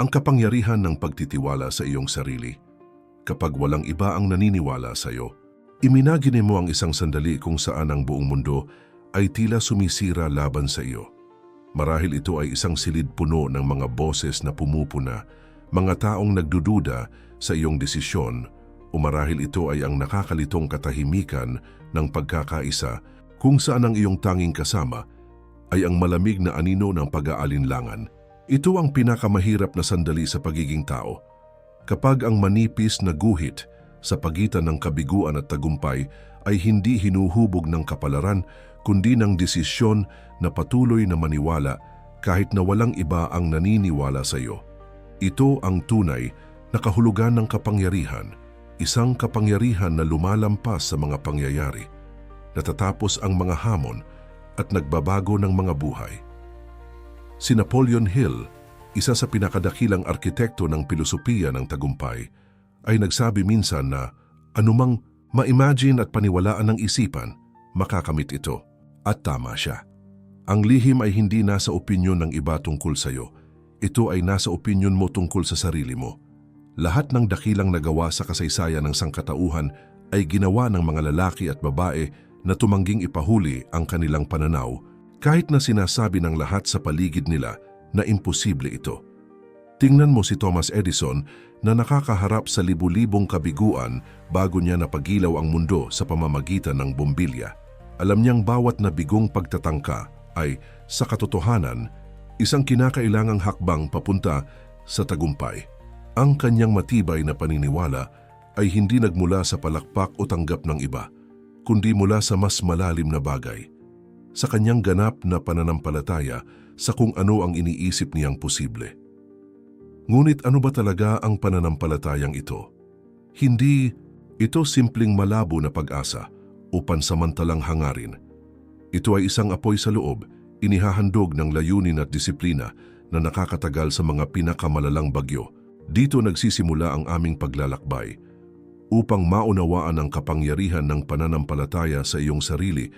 ang kapangyarihan ng pagtitiwala sa iyong sarili. Kapag walang iba ang naniniwala sa iyo, iminagine mo ang isang sandali kung saan ang buong mundo ay tila sumisira laban sa iyo. Marahil ito ay isang silid puno ng mga boses na pumupuna, mga taong nagdududa sa iyong desisyon, o marahil ito ay ang nakakalitong katahimikan ng pagkakaisa kung saan ang iyong tanging kasama ay ang malamig na anino ng pag-aalinlangan. Ito ang pinakamahirap na sandali sa pagiging tao. Kapag ang manipis na guhit sa pagitan ng kabiguan at tagumpay ay hindi hinuhubog ng kapalaran kundi ng desisyon na patuloy na maniwala kahit na walang iba ang naniniwala sa iyo. Ito ang tunay na kahulugan ng kapangyarihan, isang kapangyarihan na lumalampas sa mga pangyayari, natatapos ang mga hamon at nagbabago ng mga buhay. Si Napoleon Hill, isa sa pinakadakilang arkitekto ng pilosopiya ng tagumpay, ay nagsabi minsan na anumang ma-imagine at paniwalaan ng isipan, makakamit ito. At tama siya. Ang lihim ay hindi nasa opinyon ng iba tungkol sa iyo. Ito ay nasa opinyon mo tungkol sa sarili mo. Lahat ng dakilang nagawa sa kasaysayan ng sangkatauhan ay ginawa ng mga lalaki at babae na tumangging ipahuli ang kanilang pananaw kahit na sinasabi ng lahat sa paligid nila na imposible ito. Tingnan mo si Thomas Edison na nakakaharap sa libu-libong kabiguan bago niya napagilaw ang mundo sa pamamagitan ng bombilya. Alam niyang bawat nabigong pagtatangka ay, sa katotohanan, isang kinakailangang hakbang papunta sa tagumpay. Ang kanyang matibay na paniniwala ay hindi nagmula sa palakpak o tanggap ng iba, kundi mula sa mas malalim na bagay. Sa kanyang ganap na pananampalataya sa kung ano ang iniisip niyang posible. Ngunit ano ba talaga ang pananampalatayang ito? Hindi ito simpleng malabo na pag-asa o pansamantalang hangarin. Ito ay isang apoy sa loob, inihahandog ng layunin at disiplina na nakakatagal sa mga pinakamalalang bagyo. Dito nagsisimula ang aming paglalakbay. Upang maunawaan ang kapangyarihan ng pananampalataya sa iyong sarili,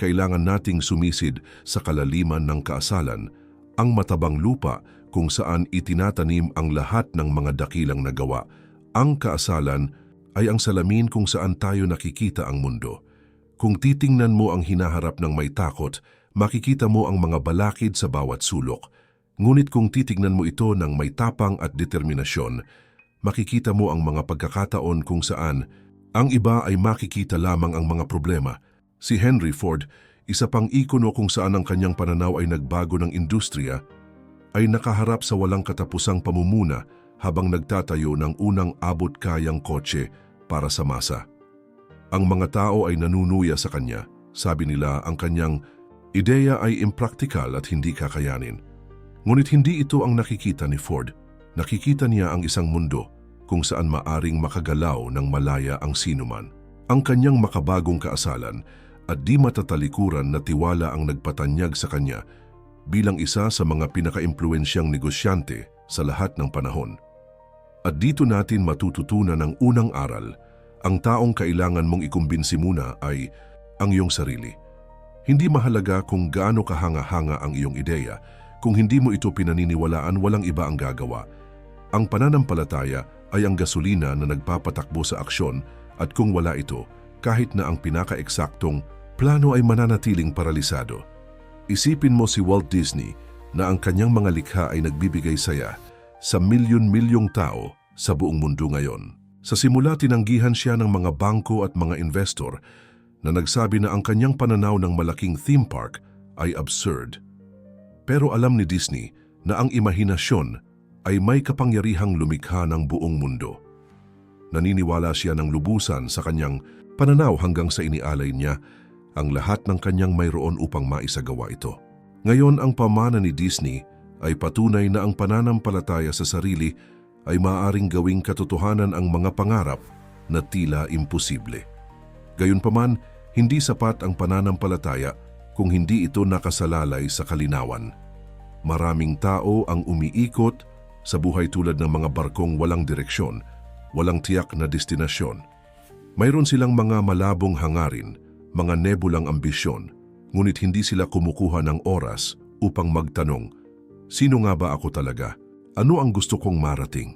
kailangan nating sumisid sa kalaliman ng kaasalan, ang matabang lupa kung saan itinatanim ang lahat ng mga dakilang nagawa. Ang kaasalan ay ang salamin kung saan tayo nakikita ang mundo. Kung titingnan mo ang hinaharap ng may takot, makikita mo ang mga balakid sa bawat sulok. Ngunit kung titingnan mo ito ng may tapang at determinasyon, makikita mo ang mga pagkakataon kung saan ang iba ay makikita lamang ang mga problema. Si Henry Ford, isa pang ikono kung saan ang kanyang pananaw ay nagbago ng industriya, ay nakaharap sa walang katapusang pamumuna habang nagtatayo ng unang abot-kayang kotse para sa masa. Ang mga tao ay nanunuya sa kanya. Sabi nila ang kanyang ideya ay impractical at hindi kakayanin. Ngunit hindi ito ang nakikita ni Ford. Nakikita niya ang isang mundo kung saan maaring makagalaw ng malaya ang sinuman. Ang kanyang makabagong kaasalan at di matatalikuran na tiwala ang nagpatanyag sa kanya bilang isa sa mga pinakaimpluensyang negosyante sa lahat ng panahon. At dito natin matututunan ang unang aral ang taong kailangan mong ikumbinsi muna ay ang iyong sarili. Hindi mahalaga kung gaano kahanga-hanga ang iyong ideya, kung hindi mo ito pinaniniwalaan walang iba ang gagawa. Ang pananampalataya ay ang gasolina na nagpapatakbo sa aksyon at kung wala ito, kahit na ang pinaka-eksaktong plano ay mananatiling paralisado. Isipin mo si Walt Disney na ang kanyang mga likha ay nagbibigay saya sa milyon-milyong tao sa buong mundo ngayon. Sa simula tinanggihan siya ng mga bangko at mga investor na nagsabi na ang kanyang pananaw ng malaking theme park ay absurd. Pero alam ni Disney na ang imahinasyon ay may kapangyarihang lumikha ng buong mundo. Naniniwala siya ng lubusan sa kanyang pananaw hanggang sa inialay niya ang lahat ng kanyang mayroon upang maisagawa ito. Ngayon ang pamana ni Disney ay patunay na ang pananampalataya sa sarili ay maaaring gawing katotohanan ang mga pangarap na tila imposible. Gayunpaman, hindi sapat ang pananampalataya kung hindi ito nakasalalay sa kalinawan. Maraming tao ang umiikot sa buhay tulad ng mga barkong walang direksyon, walang tiyak na destinasyon. Mayroon silang mga malabong hangarin, mga nebulang ambisyon, ngunit hindi sila kumukuha ng oras upang magtanong, sino nga ba ako talaga? Ano ang gusto kong marating?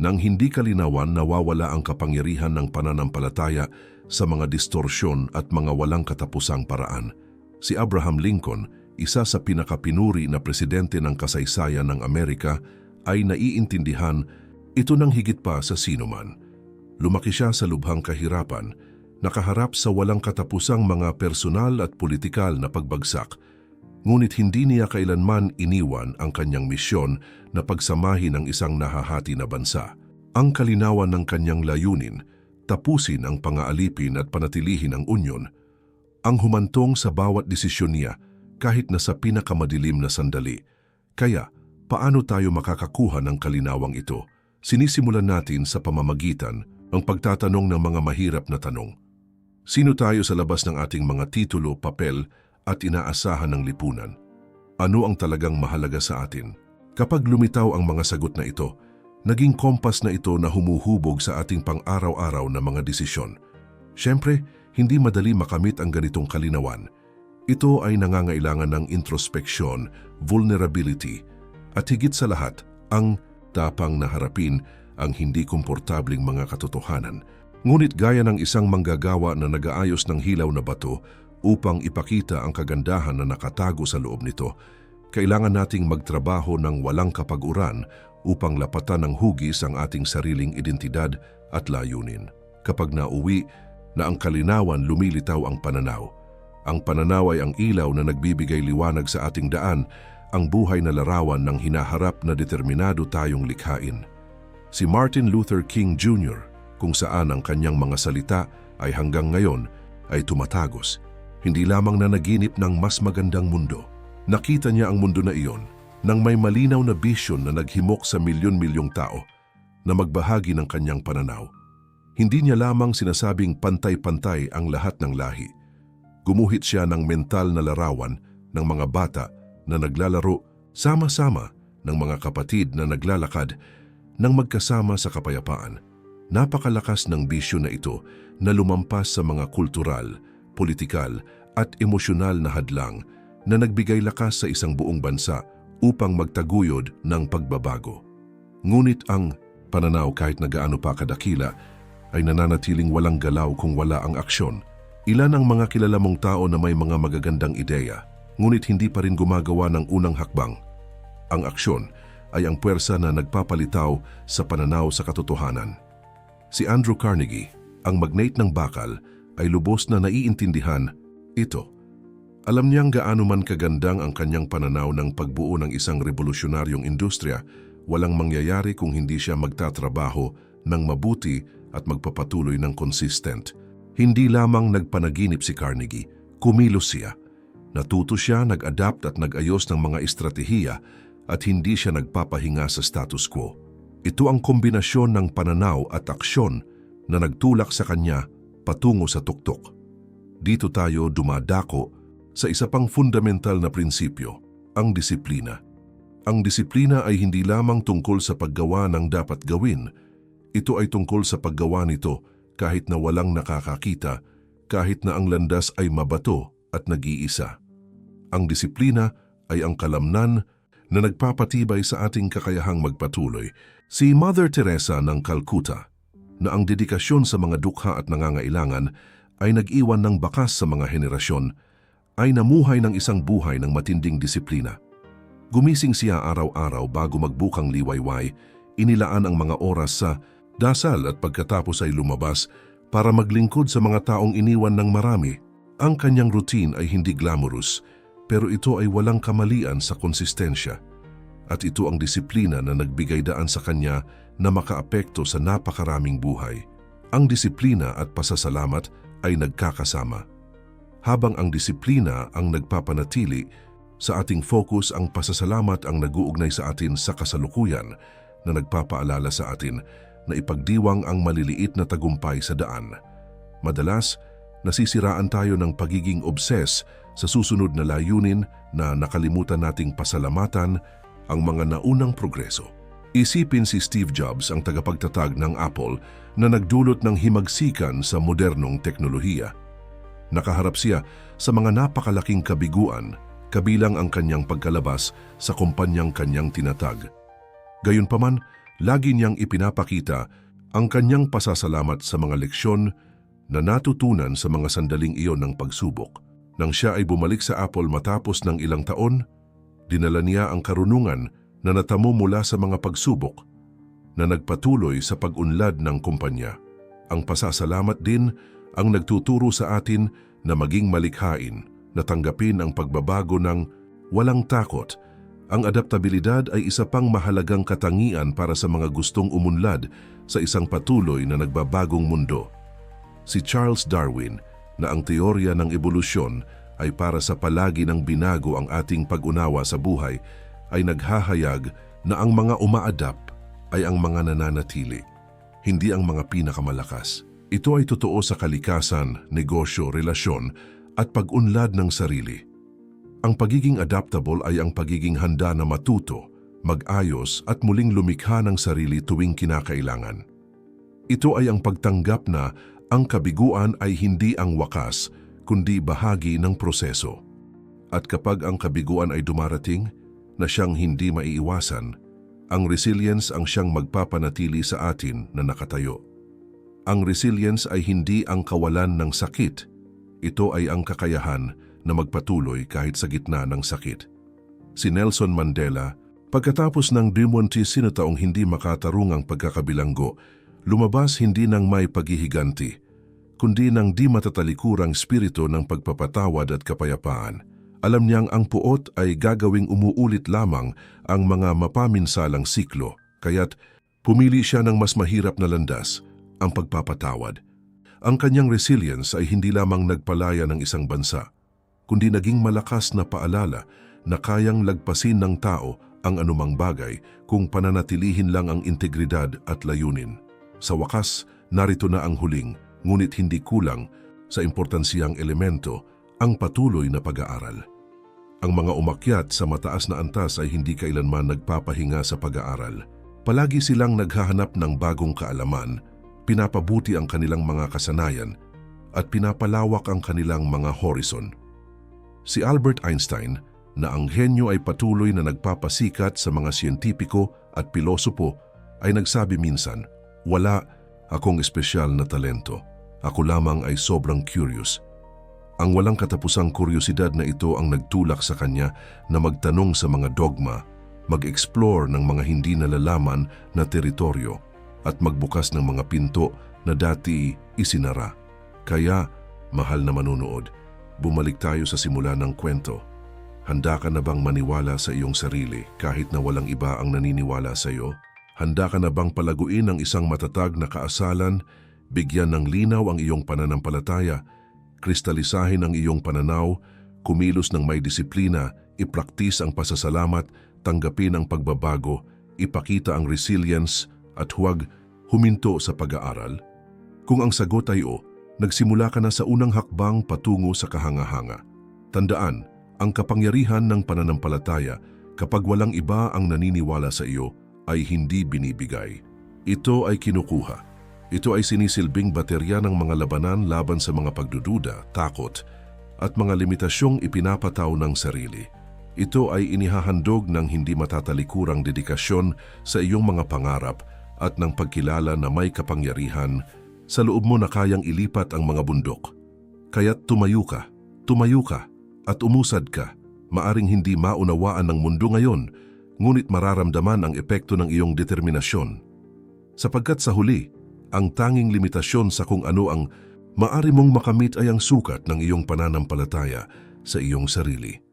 Nang hindi kalinawan, nawawala ang kapangyarihan ng pananampalataya sa mga distorsyon at mga walang katapusang paraan. Si Abraham Lincoln, isa sa pinakapinuri na presidente ng kasaysayan ng Amerika, ay naiintindihan ito nang higit pa sa sinuman. Lumaki siya sa lubhang kahirapan, nakaharap sa walang katapusang mga personal at politikal na pagbagsak, ngunit hindi niya kailanman iniwan ang kanyang misyon na pagsamahin ang isang nahahati na bansa. Ang kalinawan ng kanyang layunin, tapusin ang pangaalipin at panatilihin ang unyon, ang humantong sa bawat desisyon niya kahit na sa pinakamadilim na sandali. Kaya, paano tayo makakakuha ng kalinawang ito? Sinisimulan natin sa pamamagitan ng pagtatanong ng mga mahirap na tanong. Sino tayo sa labas ng ating mga titulo, papel at inaasahan ng lipunan? Ano ang talagang mahalaga sa atin? Kapag lumitaw ang mga sagot na ito, naging kompas na ito na humuhubog sa ating pang-araw-araw na mga desisyon. Siyempre, hindi madali makamit ang ganitong kalinawan. Ito ay nangangailangan ng introspeksyon, vulnerability, at higit sa lahat, ang tapang na harapin ang hindi komportabling mga katotohanan. Ngunit gaya ng isang manggagawa na nagaayos ng hilaw na bato upang ipakita ang kagandahan na nakatago sa loob nito, kailangan nating magtrabaho ng walang kapag-uran upang lapatan ng hugis ang ating sariling identidad at layunin. Kapag nauwi na ang kalinawan lumilitaw ang pananaw, ang pananaw ay ang ilaw na nagbibigay liwanag sa ating daan ang buhay na larawan ng hinaharap na determinado tayong likhain. Si Martin Luther King Jr., kung saan ang kanyang mga salita ay hanggang ngayon ay tumatagos, hindi lamang na naginip ng mas magandang mundo. Nakita niya ang mundo na iyon nang may malinaw na bisyon na naghimok sa milyon-milyong tao na magbahagi ng kanyang pananaw. Hindi niya lamang sinasabing pantay-pantay ang lahat ng lahi. Gumuhit siya ng mental na larawan ng mga bata na naglalaro sama-sama ng mga kapatid na naglalakad nang magkasama sa kapayapaan. Napakalakas ng bisyo na ito na lumampas sa mga kultural, politikal at emosyonal na hadlang na nagbigay lakas sa isang buong bansa upang magtaguyod ng pagbabago. Ngunit ang pananaw kahit na gaano pa kadakila ay nananatiling walang galaw kung wala ang aksyon. Ilan ang mga kilala mong tao na may mga magagandang ideya ngunit hindi pa rin gumagawa ng unang hakbang. Ang aksyon ay ang puwersa na nagpapalitaw sa pananaw sa katotohanan. Si Andrew Carnegie, ang magnate ng bakal, ay lubos na naiintindihan ito. Alam niyang gaano man kagandang ang kanyang pananaw ng pagbuo ng isang revolusyonaryong industriya, walang mangyayari kung hindi siya magtatrabaho ng mabuti at magpapatuloy ng consistent. Hindi lamang nagpanaginip si Carnegie, kumilos siya Natuto siya, nag-adapt at nag-ayos ng mga estratehiya at hindi siya nagpapahinga sa status quo. Ito ang kombinasyon ng pananaw at aksyon na nagtulak sa kanya patungo sa tuktok. Dito tayo dumadako sa isa pang fundamental na prinsipyo, ang disiplina. Ang disiplina ay hindi lamang tungkol sa paggawa ng dapat gawin. Ito ay tungkol sa paggawa nito kahit na walang nakakakita, kahit na ang landas ay mabato at nag-iisa. Ang disiplina ay ang kalamnan na nagpapatibay sa ating kakayahang magpatuloy. Si Mother Teresa ng Calcutta, na ang dedikasyon sa mga dukha at nangangailangan ay nag-iwan ng bakas sa mga henerasyon, ay namuhay ng isang buhay ng matinding disiplina. Gumising siya araw-araw bago magbukang liwayway, inilaan ang mga oras sa dasal at pagkatapos ay lumabas para maglingkod sa mga taong iniwan ng marami. Ang kanyang routine ay hindi glamorous, pero ito ay walang kamalian sa konsistensya at ito ang disiplina na nagbigay daan sa kanya na makaapekto sa napakaraming buhay. Ang disiplina at pasasalamat ay nagkakasama. Habang ang disiplina ang nagpapanatili, sa ating focus ang pasasalamat ang naguugnay sa atin sa kasalukuyan na nagpapaalala sa atin na ipagdiwang ang maliliit na tagumpay sa daan. Madalas, nasisiraan tayo ng pagiging obses sa susunod na layunin na nakalimutan nating pasalamatan ang mga naunang progreso. Isipin si Steve Jobs ang tagapagtatag ng Apple na nagdulot ng himagsikan sa modernong teknolohiya. Nakaharap siya sa mga napakalaking kabiguan kabilang ang kanyang pagkalabas sa kumpanyang kanyang tinatag. Gayunpaman, lagi niyang ipinapakita ang kanyang pasasalamat sa mga leksyon na natutunan sa mga sandaling iyon ng pagsubok. Nang siya ay bumalik sa Apple matapos ng ilang taon, dinala niya ang karunungan na natamo mula sa mga pagsubok na nagpatuloy sa pag-unlad ng kumpanya. Ang pasasalamat din ang nagtuturo sa atin na maging malikhain, na tanggapin ang pagbabago ng walang takot. Ang adaptabilidad ay isa pang mahalagang katangian para sa mga gustong umunlad sa isang patuloy na nagbabagong mundo. Si Charles Darwin na ang teorya ng ebolusyon ay para sa palagi ng binago ang ating pag-unawa sa buhay ay naghahayag na ang mga uma-adapt ay ang mga nananatili, hindi ang mga pinakamalakas. Ito ay totoo sa kalikasan, negosyo, relasyon at pag-unlad ng sarili. Ang pagiging adaptable ay ang pagiging handa na matuto, mag-ayos at muling lumikha ng sarili tuwing kinakailangan. Ito ay ang pagtanggap na ang kabiguan ay hindi ang wakas, kundi bahagi ng proseso. At kapag ang kabiguan ay dumarating, na siyang hindi maiiwasan, ang resilience ang siyang magpapanatili sa atin na nakatayo. Ang resilience ay hindi ang kawalan ng sakit. Ito ay ang kakayahan na magpatuloy kahit sa gitna ng sakit. Si Nelson Mandela, pagkatapos ng demontis sinataong hindi makatarungang pagkakabilanggo, lumabas hindi ng may paghihiganti, kundi ng di matatalikurang spirito ng pagpapatawad at kapayapaan. Alam niyang ang puot ay gagawing umuulit lamang ang mga mapaminsalang siklo, kaya't pumili siya ng mas mahirap na landas, ang pagpapatawad. Ang kanyang resilience ay hindi lamang nagpalaya ng isang bansa, kundi naging malakas na paalala na kayang lagpasin ng tao ang anumang bagay kung pananatilihin lang ang integridad at layunin. Sa wakas, narito na ang huling, ngunit hindi kulang sa importansiyang elemento, ang patuloy na pag-aaral. Ang mga umakyat sa mataas na antas ay hindi kailanman nagpapahinga sa pag-aaral. Palagi silang naghahanap ng bagong kaalaman, pinapabuti ang kanilang mga kasanayan, at pinapalawak ang kanilang mga horizon. Si Albert Einstein, na ang henyo ay patuloy na nagpapasikat sa mga siyentipiko at pilosopo, ay nagsabi minsan, Wala akong espesyal na talento. Ako lamang ay sobrang curious. Ang walang katapusang kuryosidad na ito ang nagtulak sa kanya na magtanong sa mga dogma, mag-explore ng mga hindi nalalaman na teritoryo at magbukas ng mga pinto na dati isinara. Kaya, mahal na manunood, bumalik tayo sa simula ng kwento. Handa ka na bang maniwala sa iyong sarili kahit na walang iba ang naniniwala sa iyo? Handa ka na bang palaguin ang isang matatag na kaasalan, bigyan ng linaw ang iyong pananampalataya kristalisahin ang iyong pananaw, kumilos ng may disiplina, ipraktis ang pasasalamat, tanggapin ang pagbabago, ipakita ang resilience at huwag huminto sa pag-aaral? Kung ang sagot ay o, nagsimula ka na sa unang hakbang patungo sa kahanga-hanga. Tandaan, ang kapangyarihan ng pananampalataya kapag walang iba ang naniniwala sa iyo ay hindi binibigay. Ito ay kinukuha ito ay sinisilbing baterya ng mga labanan laban sa mga pagdududa, takot, at mga limitasyong ipinapataw ng sarili. Ito ay inihahandog ng hindi matatalikurang dedikasyon sa iyong mga pangarap at ng pagkilala na may kapangyarihan sa loob mo na kayang ilipat ang mga bundok. Kaya't tumayo ka, tumayo ka, at umusad ka. Maaring hindi maunawaan ng mundo ngayon, ngunit mararamdaman ang epekto ng iyong determinasyon. Sapagkat sa huli, ang tanging limitasyon sa kung ano ang maari mong makamit ay ang sukat ng iyong pananampalataya sa iyong sarili.